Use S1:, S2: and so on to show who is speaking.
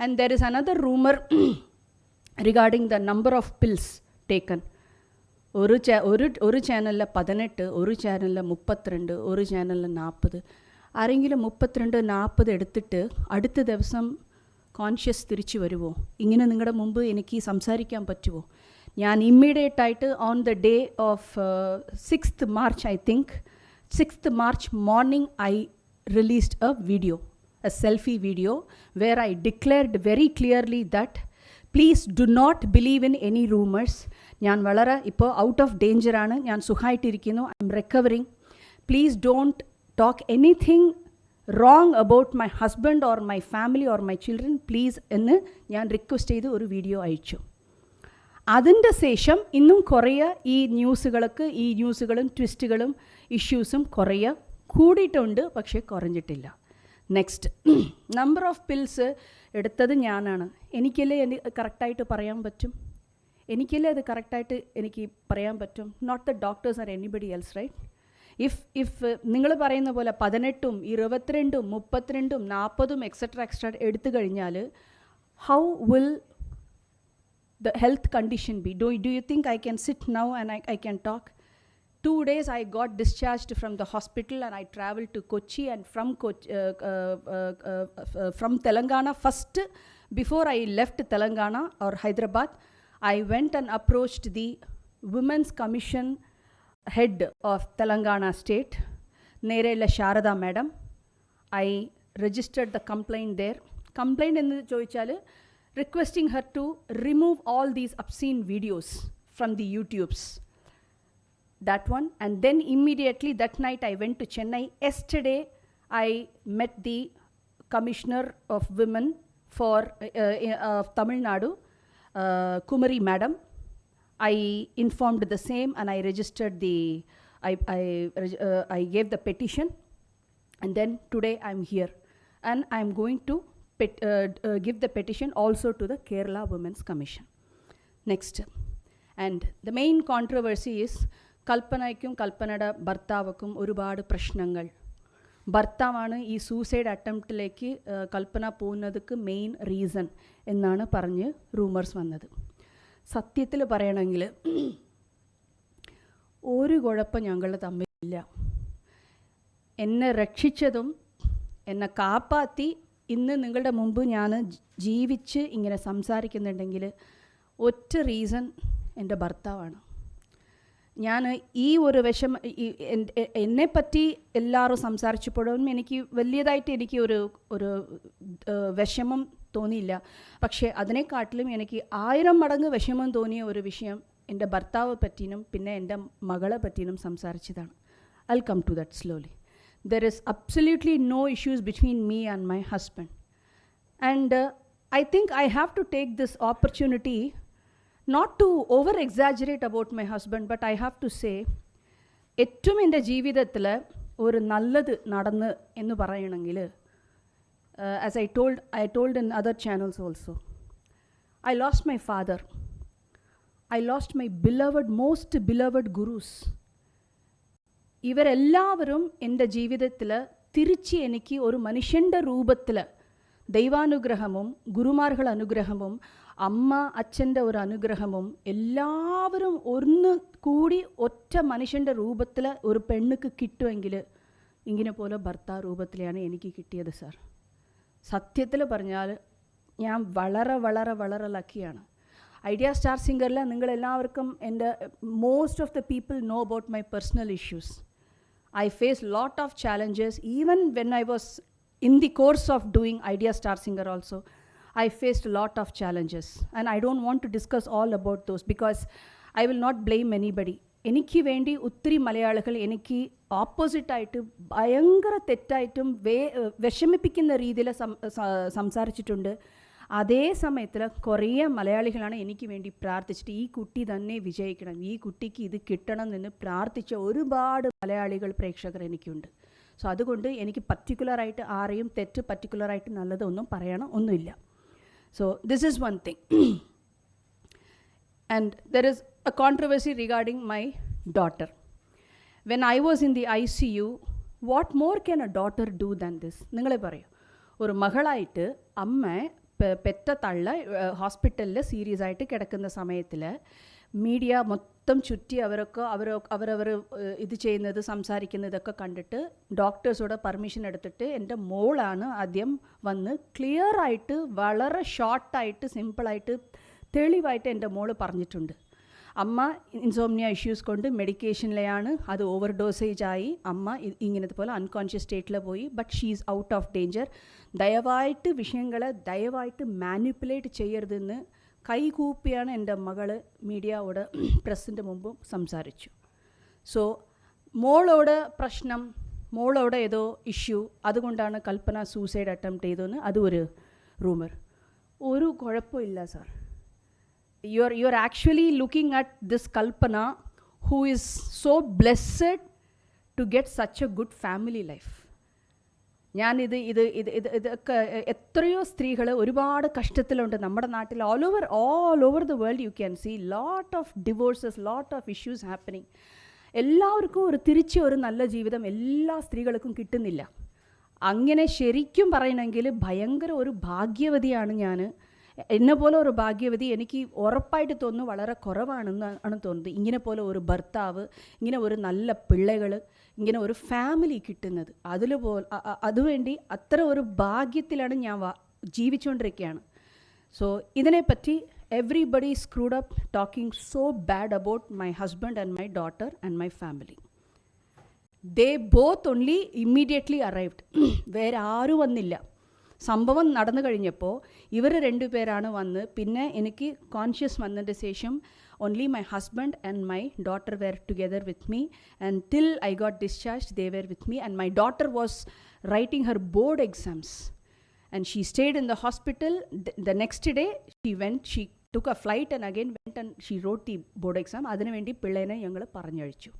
S1: And there is another rumor regarding the number of pills taken. ഒരു ചാ ഒരു ഒരു ചാനലിൽ പതിനെട്ട് ഒരു ചാനലിൽ മുപ്പത്തിരണ്ട് ഒരു ചാനലിൽ നാൽപ്പത് ആരെങ്കിലും മുപ്പത്തിരണ്ട് നാൽപ്പത് എടുത്തിട്ട് അടുത്ത ദിവസം കോൺഷ്യസ് തിരിച്ചു വരുമോ ഇങ്ങനെ നിങ്ങളുടെ മുമ്പ് എനിക്ക് സംസാരിക്കാൻ പറ്റുമോ ഞാൻ ഇമ്മീഡിയറ്റ് ആയിട്ട് on the day of sixth March I think sixth March morning I released a video a selfie video where I declared very clearly that please do not believe in any rumours ഞാൻ വളരെ ഇപ്പോൾ out of ഡേഞ്ചറാണ് ഞാൻ സുഖമായിട്ടിരിക്കുന്നു I am recovering please don't talk anything wrong about my husband or my family or my children please എന്ന് ഞാൻ request ചെയ്ത് ഒരു വീഡിയോ അയച്ചു. അതിന്റെ ശേഷം ഇന്നും കുറേ ഈ ന്യൂസുകൾക്ക് ഈ ന്യൂസുകളും ട്വിസ്റ്റുകളും ഇഷ്യൂസും കുറേ കൂടിയിട്ടുണ്ട് പക്ഷേ കുറഞ്ഞിട്ടില്ല. നെക്സ്റ്റ് നമ്പർ ഓഫ് പിൽസ് എടുത്തത് ഞാനാണ്. എനിക്കല്ലേ എനിക്ക് കറക്റ്റായിട്ട് പറയാൻ പറ്റും? എനിക്കല്ലേ അത് കറക്റ്റായിട്ട് എനിക്ക് പറയാൻ പറ്റും? Not the doctors or anybody else right if if നിങ്ങൾ പറയുന്ന പോലെ പതിനെട്ടും ഇരുപത്തിരണ്ടും മുപ്പത്തിരണ്ടും നാൽപ്പതും എക്സെട്ര എക്സെട്രാ എടുത്തു കഴിഞ്ഞാൽ how will the health condition be? Do, do you think I can sit now and I, I can talk? two days I got discharged from the hospital and I traveled to Kochi and from Kochi, uh uh, uh, uh, uh, from Telangana first. Before I left Telangana or Hyderabad I went and approached the women's commission head of Telangana state Nerela Sharada madam. I registered the complaint there. Complaint ennu choichalu requesting her to remove all these obscene videos from the YouTubes. That one. And then immediately that night I went to Chennai. Yesterday I met the Commissioner of Women for uh, uh, Tamil Nadu, uh, Kumari Madam. I informed the same and I registered the, I, I, uh, I gave the petition and then today I'm here and I'm going to pet, uh, uh, give the petition also to the Kerala Women's Commission. Next. And the main controversy is കൽപ്പനയ്ക്കും കൽപ്പനയുടെ ഭർത്താവക്കും ഒരുപാട് പ്രശ്നങ്ങൾ. ഭർത്താവാണ് ഈ suicide അറ്റംപ്റ്റിലേക്ക് കൽപ്പന പോകുന്നതുക്ക് main reason എന്നാണ് പറഞ്ഞ് റൂമേഴ്സ് വന്നത്. സത്യത്തിൽ പറയണമെങ്കിൽ ഒരു കുഴപ്പം ഞങ്ങൾ തമ്മിലില്ല. എന്നെ രക്ഷിച്ചതും എന്നെ കാപ്പാത്തി ഇന്ന് നിങ്ങളുടെ മുമ്പ് ഞാൻ ജീവിച്ച് ഇങ്ങനെ സംസാരിക്കുന്നുണ്ടെങ്കിൽ ഒറ്റ റീസൺ എന്റെ ഭർത്താവാണ്. ഞാൻ ഈ ഒരു വിഷം എന്നെ പറ്റി എല്ലാവരും സംസാരിച്ചപ്പോഴും എനിക്ക് വലിയതായിട്ട് എനിക്ക് ഒരു ഒരു വിഷമം തോന്നിയില്ല. പക്ഷേ അതിനെക്കാട്ടിലും എനിക്ക് ആയിരം മടങ്ങ് വിഷമം തോന്നിയ ഒരു വിഷയം എന്റെ ഭർത്താവ് പറ്റിയും പിന്നെ എന്റെ മകളെ പറ്റിയും സംസാരിച്ചതാണ്. I come to that slowly there is absolutely no issues between me and my husband and I think I have to take this this opportunity not to over exaggerate about my husband, but I have to say, ഏറ്റവും എന്റെ ജീവിതത്തിൽ ഒരു നല്ലത് നടന്ന് എന്ന് പറയണമെങ്കിൽ as I told I told in other channels also I lost my father I lost my beloved most beloved gurus ഇവരെല്ലാവരും എന്റെ ജീവിതത്തിൽ തിരിച്ച് എനിക്ക് ഒരു മനുഷ്യന്റെ രൂപത്തിൽ ദൈവാനുഗ്രഹവും ഗുരുമാർകൾ അനുഗ്രഹവും അമ്മ അച്ഛന്റെ ഒരു അനുഗ്രഹവും എല്ലാവരും ഒന്ന് കൂടി ഒറ്റ മനുഷ്യന്റെ രൂപത്തിൽ ഒരു പെണ്ണുക്ക് കിട്ടുമെങ്കിൽ ഇങ്ങനെ പോലെ ഭർത്താവ് രൂപത്തിലാണ് എനിക്ക് കിട്ടിയത് സാർ. സത്യത്തിൽ പറഞ്ഞാൽ ഞാൻ വളരെ വളരെ വളരെ ലക്കിയാണ് ഐഡിയ സ്റ്റാർ സിംഗറിൽ നിങ്ങളെല്ലാവർക്കും എന്റെ most of the people know about my personal issues I face lot of challenges even when I was in the course of doing Idea star singer also. I faced a lot of challenges and I don't want to discuss all about those because I will not blame anybody. എനിക്ക് വേണ്ടി ഒത്തിരി മലയാളികൾ എനിക്ക് ഓപ്പോസിറ്റായിട്ട് ഭയങ്കര തെറ്റായിട്ടും വേ വിഷമിപ്പിക്കുന്ന രീതിയിൽ സംസാരിച്ചിട്ടുണ്ട്. അതേ സമയത്തിൽ കുറേ മലയാളികളാണ് എനിക്ക് വേണ്ടി പ്രാർത്ഥിച്ചിട്ട് ഈ കുട്ടി തന്നെ വിജയിക്കണം ഈ കുട്ടിക്ക് ഇത് കിട്ടണം എന്ന് പ്രാർത്ഥിച്ച ഒരുപാട് മലയാളികൾ പ്രേക്ഷകർ എനിക്കുണ്ട്. സോ അതുകൊണ്ട് എനിക്ക് പർട്ടിക്കുലറായിട്ട് ആരെയും തെറ്റ് പർട്ടിക്കുലറായിട്ട് നല്ലതൊന്നും പറയണം ഒന്നുമില്ല. So this is one thing. and there is a controversy regarding my daughter. When I was in the ICU, what more can a daughter do than this? നിങ്ങളെ പറയൂ ഒരു മകളായിട്ട് അമ്മ പെറ്റ തള്ള ഹോസ്പിറ്റലിൽ സീരിയസ് ആയിട്ട് കിടക്കുന്ന സമയത്തിൽ മീഡിയ മൊത്തം ചുറ്റി അവരൊക്കെ അവർ അവരവർ ഇത് ചെയ്യുന്നത് സംസാരിക്കുന്നതൊക്കെ കണ്ടിട്ട് ഡോക്ടേഴ്സോട് പെർമിഷൻ എടുത്തിട്ട് എന്റെ മോളാണ് ആദ്യം വന്ന് ക്ലിയർ ആയിട്ട് വളരെ ഷോർട്ടായിട്ട് സിമ്പിളായിട്ട് തെളിവായിട്ട് എന്റെ മോൾ പറഞ്ഞിട്ടുണ്ട്. അമ്മ ഇൻസോംനിയ ഇഷ്യൂസ് കൊണ്ട് മെഡിക്കേഷനിലെയാണ് അത് ഓവർ ഡോസേജ് ആയി. അമ്മ ഇങ്ങനത്തെ പോലെ അൺകോൺഷ്യസ് സ്റ്റേറ്റിൽ പോയി. But she is out of danger ദയവായിട്ട് വിഷയങ്ങളെ ദയവായിട്ട് മാനിപ്പുലേറ്റ് ചെയ്യരുതെന്ന് കൈകൂപ്പിയാണ് എന്റെ മകൾ മീഡിയയോട് പ്രസിന്റെ മുമ്പും സംസാരിച്ചു. സോ മോളോട് പ്രശ്നം മോളോട് ഏതോ ഇഷ്യൂ അതുകൊണ്ടാണ് കൽപ്പന സൂസൈഡ് അറ്റംപ്റ്റ് ചെയ്തതെന്ന് അതും ഒരു റൂമർ. ഒരു കുഴപ്പമില്ല sir. You are you are actually looking at this Kalpana who is so blessed to get such a good family life. ഞാനിത് ഇത് ഇത് ഇത് ഇതൊക്കെ എത്രയോ സ്ത്രീകൾ ഒരുപാട് കഷ്ടത്തിലുണ്ട് നമ്മുടെ നാട്ടിൽ. All over all over the world you can see lot of divorces lot of issues happening എല്ലാവർക്കും ഒരു തിരിച്ച് ഒരു നല്ല ജീവിതം എല്ലാ സ്ത്രീകൾക്കും കിട്ടുന്നില്ല. അങ്ങനെ ശരിക്കും പറയണമെങ്കിൽ ഭയങ്കര ഒരു ഭാഗ്യവതിയാണ് ഞാൻ എന്നെ പോലെ ഒരു ഭാഗ്യവതി എനിക്ക് ഉറപ്പായിട്ട് തോന്നുന്നു വളരെ കുറവാണെന്ന് ആണ് തോന്നുന്നത്. ഇങ്ങനെ പോലെ ഒരു ഭർത്താവ് ഇങ്ങനെ ഒരു നല്ല പിള്ളകൾ ഇങ്ങനെ ഒരു ഫാമിലി കിട്ടുന്നത്. അതിൽ പോ അതുവേണ്ടി അത്ര ഒരു ഭാഗ്യത്തിലാണ് ഞാൻ ജീവിച്ചുകൊണ്ടിരിക്കുകയാണ് സോ ഇതിനെപ്പറ്റി everybody screwed up talking so bad about my husband and my daughter and my family they both only immediately arrived വേറെ ആരും വന്നില്ല. സംഭവം നടന്നു കഴിഞ്ഞപ്പോൾ ഇവർ രണ്ടുപേരാണ് വന്ന്. പിന്നെ എനിക്ക് കോൺഷ്യസ് വന്നതിന് ശേഷം only my husband and my daughter were together with me and till I got discharge they were with me and my daughter was writing her board exams and she stayed in the hospital. The, next next day she went she took a flight and again went and she wrote the board exam. അതിനു വേണ്ടി പിള്ളേനെ ഞങ്ങൾ പറഞ്ഞയച്ചു.